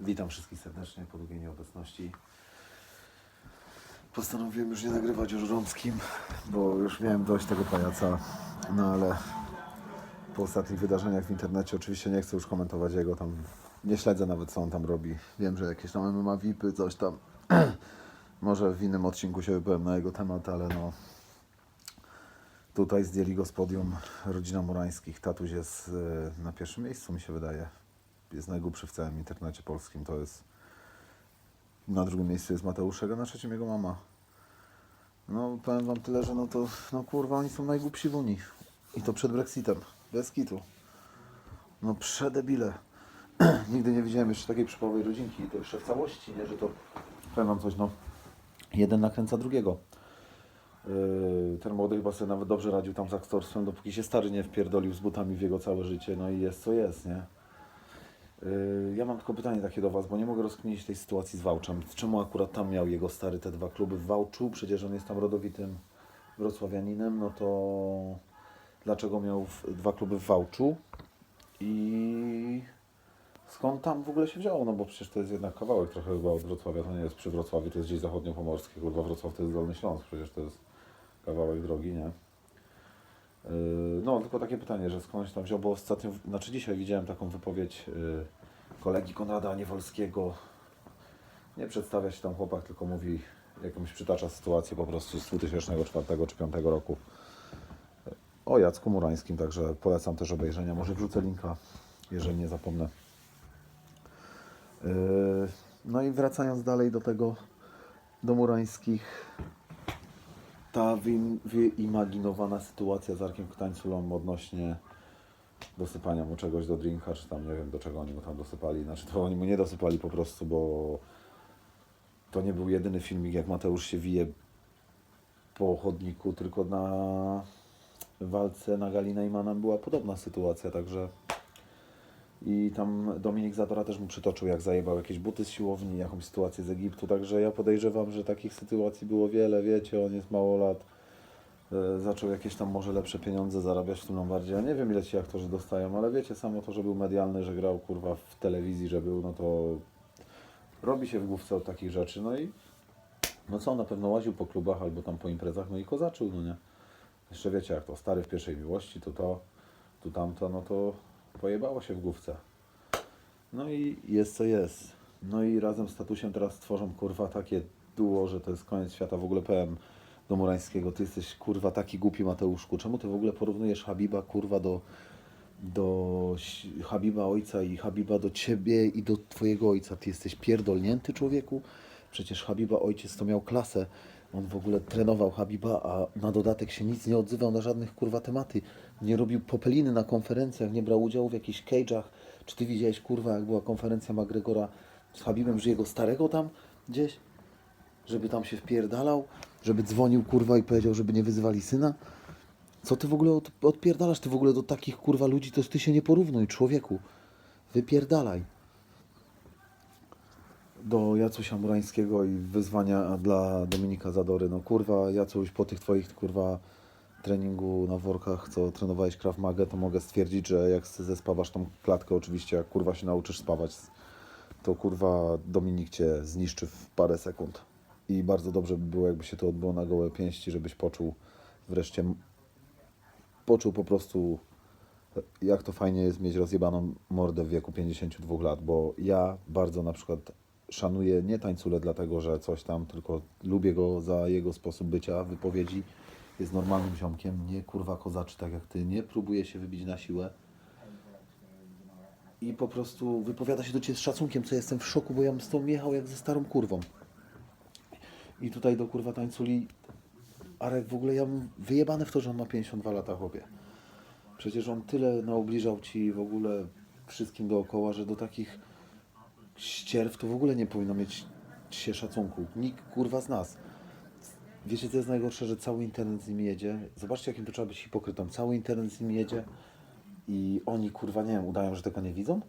Witam wszystkich serdecznie po długiej nieobecności. Postanowiłem już nie nagrywać o bo już miałem dość tego pajaca, no ale po ostatnich wydarzeniach w internecie oczywiście nie chcę już komentować jego tam, nie śledzę nawet co on tam robi. Wiem, że jakieś tam MMA VIPy, coś tam. Może w innym odcinku się wypowiem na jego temat, ale no tutaj zdjęli go z podium rodzina Murańskich. Tatuś jest e, na pierwszym miejscu mi się wydaje. Jest najgłupszy w całym internecie polskim, to jest na drugim miejscu jest Mateusz na trzecim jego mama. No powiem wam tyle, że no to no kurwa oni są najgłupsi w Unii. I to przed Brexitem, bez kitu. No przedebile. Nigdy nie widziałem jeszcze takiej przypałowej rodzinki i to jeszcze w całości, nie, że to powiem wam coś, no jeden nakręca drugiego. Yy, ten młody chyba sobie nawet dobrze radził tam z aktorstwem, dopóki się stary nie wpierdolił z butami w jego całe życie, no i jest co jest, nie? Yy, Ja mam tylko pytanie takie do Was, bo nie mogę rozkminić tej sytuacji z Wałczem. Czemu akurat tam miał jego stary te dwa kluby w Wałczu? Przecież on jest tam rodowitym wrocławianinem, no to dlaczego miał dwa kluby w Wałczu? I skąd tam w ogóle się wzięło? No bo przecież to jest jednak kawałek trochę chyba od Wrocławia, to nie jest przy Wrocławiu, to jest gdzieś zachodniopomorskie, kurwa Wrocław to jest Dolny Śląsk, przecież to jest kawałek drogi, nie? Yy, No, tylko takie pytanie, że skądś tam wziął, bo ostatnio, znaczy dzisiaj widziałem taką wypowiedź yy, kolegi Konrada Niewolskiego. Nie przedstawia się tam chłopak, tylko mówi, jakąś przytacza sytuację po prostu z 2004 czy 2005 roku. O Jacku Murańskim, także polecam też obejrzenia. Może wrzucę linka, jeżeli nie zapomnę. Yy, No i wracając dalej do tego, do Murańskich, ta wyim- wyimaginowana sytuacja z Arkiem Ktańculą odnośnie dosypania mu czegoś do drinka, czy tam nie wiem do czego oni mu tam dosypali. Znaczy to oni mu nie dosypali po prostu, bo to nie był jedyny filmik jak Mateusz się wije po chodniku, tylko na walce na Gali Neymanem była podobna sytuacja, także i tam Dominik Zadora też mu przytoczył, jak zajebał jakieś buty z siłowni, jakąś sytuację z Egiptu, także ja podejrzewam, że takich sytuacji było wiele, wiecie, on jest mało lat, e, zaczął jakieś tam może lepsze pieniądze zarabiać w tym Lombardzie, ja nie wiem ile ci aktorzy dostają, ale wiecie, samo to, że był medialny, że grał kurwa w telewizji, że był, no to robi się w główce od takich rzeczy, no i no co, na pewno łaził po klubach albo tam po imprezach, no i kozaczył, no nie. Jeszcze wiecie jak to, stary w pierwszej miłości, to to, tu tamto, no to pojebało się w główce. No i jest co jest. No i razem z Tatusiem teraz tworzą kurwa takie duo, że to jest koniec świata. W ogóle powiem do Murańskiego, ty jesteś kurwa taki głupi Mateuszku. Czemu ty w ogóle porównujesz Habiba kurwa do, do Habiba ojca i Habiba do ciebie i do twojego ojca? Ty jesteś pierdolnięty człowieku? Przecież Habiba ojciec to miał klasę. On w ogóle trenował Habiba, a na dodatek się nic nie odzywał na żadnych kurwa tematy. Nie robił popeliny na konferencjach, nie brał udziału w jakichś cage'ach. Czy ty widziałeś kurwa, jak była konferencja McGregora z Habibem, że jego starego tam gdzieś? Żeby tam się wpierdalał? Żeby dzwonił kurwa i powiedział, żeby nie wyzywali syna? Co ty w ogóle od, odpierdalasz? Ty w ogóle do takich kurwa ludzi, to ty się nie porównuj, człowieku. Wypierdalaj do Jacusia Murańskiego i wyzwania dla Dominika Zadory. No kurwa, Jacuś, po tych twoich kurwa treningu na workach, co trenowałeś Krav Maga, to mogę stwierdzić, że jak zespawasz tą klatkę, oczywiście jak kurwa się nauczysz spawać, to kurwa Dominik cię zniszczy w parę sekund. I bardzo dobrze by było, jakby się to odbyło na gołe pięści, żebyś poczuł wreszcie, poczuł po prostu jak to fajnie jest mieć rozjebaną mordę w wieku 52 lat, bo ja bardzo na przykład szanuję nie tańcule dlatego, że coś tam, tylko lubię go za jego sposób bycia, wypowiedzi. Jest normalnym ziomkiem, nie kurwa kozaczy tak jak ty, nie próbuje się wybić na siłę. I po prostu wypowiada się do ciebie z szacunkiem, co jestem w szoku, bo ja bym z tą jechał jak ze starą kurwą. I tutaj do kurwa tańculi Arek w ogóle ja bym wyjebany w to, że on ma 52 lata chłopie. Przecież on tyle naobliżał ci w ogóle wszystkim dookoła, że do takich ścierw to w ogóle nie powinno mieć się szacunku. Nikt kurwa z nas. Wiecie co jest najgorsze, że cały internet z nim jedzie. Zobaczcie jakim to trzeba być hipokrytą. Cały internet z nim jedzie i oni kurwa nie wiem, udają, że tego nie widzą?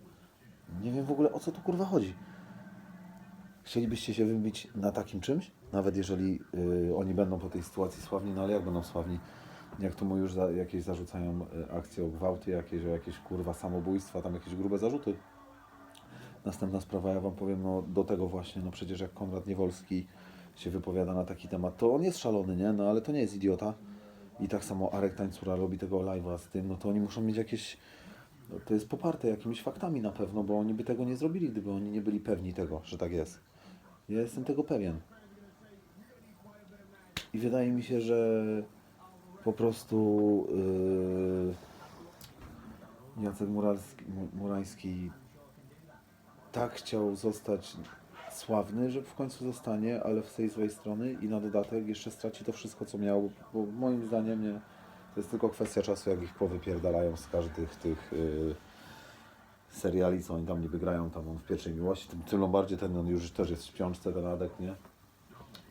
Nie wiem w ogóle o co tu kurwa chodzi. Chcielibyście się wybić na takim czymś? Nawet jeżeli y, oni będą po tej sytuacji sławni, no ale jak będą sławni? Jak tu mu już za, jakieś zarzucają y, akcje o gwałty, jakieś, o jakieś kurwa samobójstwa, tam jakieś grube zarzuty. Następna sprawa, ja Wam powiem, no do tego właśnie, no przecież jak Konrad Niewolski się wypowiada na taki temat, to on jest szalony, nie? No ale to nie jest idiota. I tak samo Arek Tańcura robi tego live'a z tym, no to oni muszą mieć jakieś, no to jest poparte jakimiś faktami na pewno, bo oni by tego nie zrobili, gdyby oni nie byli pewni tego, że tak jest. Ja jestem tego pewien. I wydaje mi się, że po prostu yy, Jacek Muralski, Mu- Murański tak chciał zostać sławny, że w końcu zostanie, ale z tej złej strony i na dodatek jeszcze straci to wszystko, co miał, bo moim zdaniem nie, to jest tylko kwestia czasu, jak ich powypierdalają z każdych tych yy, seriali, co oni tam niby grają, tam on w pierwszej miłości, tym, tym bardziej ten on już też jest w śpiączce, ten Adek, nie?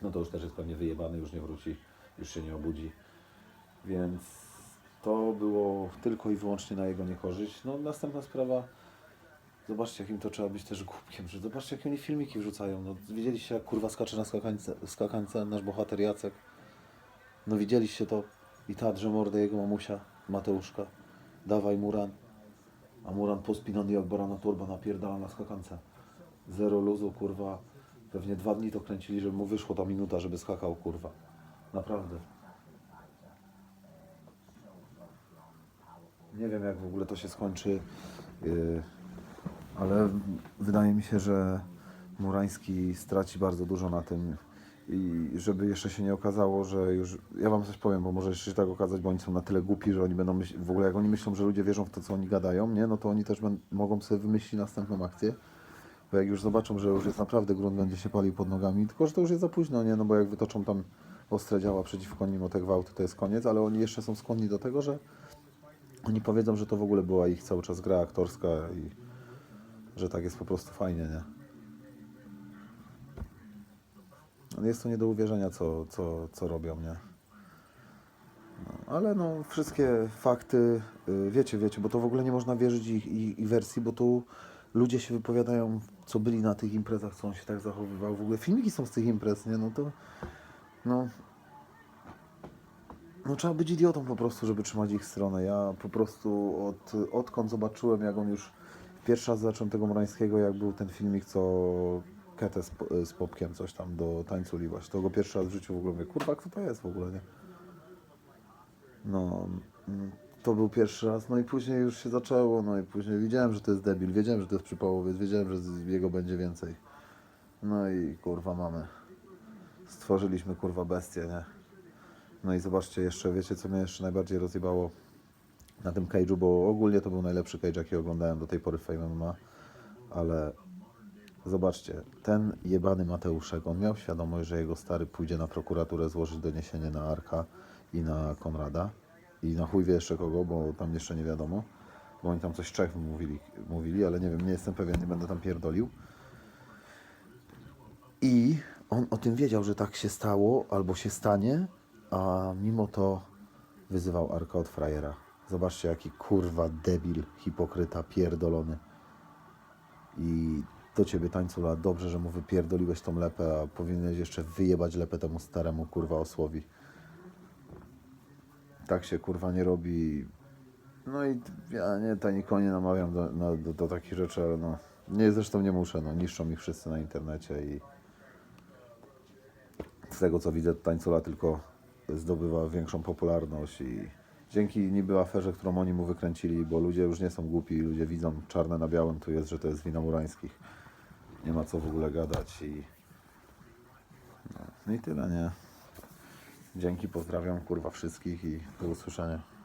No to już też jest pewnie wyjebany, już nie wróci, już się nie obudzi. Więc to było tylko i wyłącznie na jego niekorzyść. No następna sprawa, zobaczcie jakim to trzeba być też głupkiem, że zobaczcie jakie oni filmiki wrzucają. No widzieliście jak kurwa skacze na skakańce, skakańce nasz bohater Jacek. No widzieliście to i tadrze mordę jego mamusia, Mateuszka. Dawaj Muran. A Muran pospinany jak barana torba napierdala na skakance. Zero luzu, kurwa. Pewnie dwa dni to kręcili, żeby mu wyszło ta minuta, żeby skakał, kurwa. Naprawdę. Nie wiem, jak w ogóle to się skończy, yy, ale wydaje mi się, że Murański straci bardzo dużo na tym i żeby jeszcze się nie okazało, że już... Ja wam coś powiem, bo może jeszcze się tak okazać, bo oni są na tyle głupi, że oni będą myśleć... W ogóle jak oni myślą, że ludzie wierzą w to, co oni gadają, nie? No to oni też będą, mogą sobie wymyślić następną akcję. Bo jak już zobaczą, że już jest naprawdę grunt będzie się palił pod nogami, tylko że to już jest za późno, nie? No bo jak wytoczą tam ostre działa przeciwko nim o te gwałty, to jest koniec, ale oni jeszcze są skłonni do tego, że oni powiedzą, że to w ogóle była ich cały czas gra aktorska i że tak jest po prostu fajnie, nie? Ale Jest to nie do uwierzenia, co, co, co robią, nie? No, ale no, wszystkie fakty, y, wiecie, wiecie, bo to w ogóle nie można wierzyć ich, ich, ich wersji, bo tu ludzie się wypowiadają, co byli na tych imprezach, co on się tak zachowywał. W ogóle filmiki są z tych imprez, nie? No to, no, no trzeba być idiotą po prostu, żeby trzymać ich stronę. Ja po prostu od, odkąd zobaczyłem, jak on już raz zacząłem tego Morańskiego, jak był ten filmik, co Ketę z, z Popkiem coś tam do tańculi właśnie. To go pierwszy raz w życiu w ogóle mówię, kurwa, kto to jest w ogóle, nie? No, mm, to był pierwszy raz, no i później już się zaczęło, no i później widziałem, że to jest debil, wiedziałem, że to jest przypałowiec, wiedziałem, że z jego będzie więcej. No i kurwa mamy. Stworzyliśmy kurwa bestię, nie? No i zobaczcie jeszcze, wiecie co mnie jeszcze najbardziej rozjebało na tym cage'u, bo ogólnie to był najlepszy cage, jaki oglądałem do tej pory w Fame MMA, ale zobaczcie, ten jebany Mateuszek, on miał świadomość, że jego stary pójdzie na prokuraturę złożyć doniesienie na Arka i na Konrada i na chuj wie jeszcze kogo, bo tam jeszcze nie wiadomo, bo oni tam coś Czech mówili, mówili, ale nie wiem, nie jestem pewien, nie będę tam pierdolił. I on o tym wiedział, że tak się stało albo się stanie, a mimo to wyzywał Arka od frajera. Zobaczcie, jaki kurwa debil, hipokryta, pierdolony. I do ciebie, tańcula, dobrze, że mu wypierdoliłeś tą lepę, a powinieneś jeszcze wyjebać lepę temu staremu kurwa osłowi. Tak się kurwa nie robi. No i ja nie, to nikogo nie namawiam do, do, do takich rzeczy, ale no. Nie, zresztą nie muszę, no. Niszczą ich wszyscy na internecie i z tego co widzę, tańcula tylko zdobywa większą popularność i dzięki niby aferze, którą oni mu wykręcili, bo ludzie już nie są głupi, ludzie widzą czarne na białym, tu jest, że to jest wina Murańskich. Nie ma co w ogóle gadać i no, i tyle, nie? Dzięki, pozdrawiam kurwa wszystkich i do usłyszenia.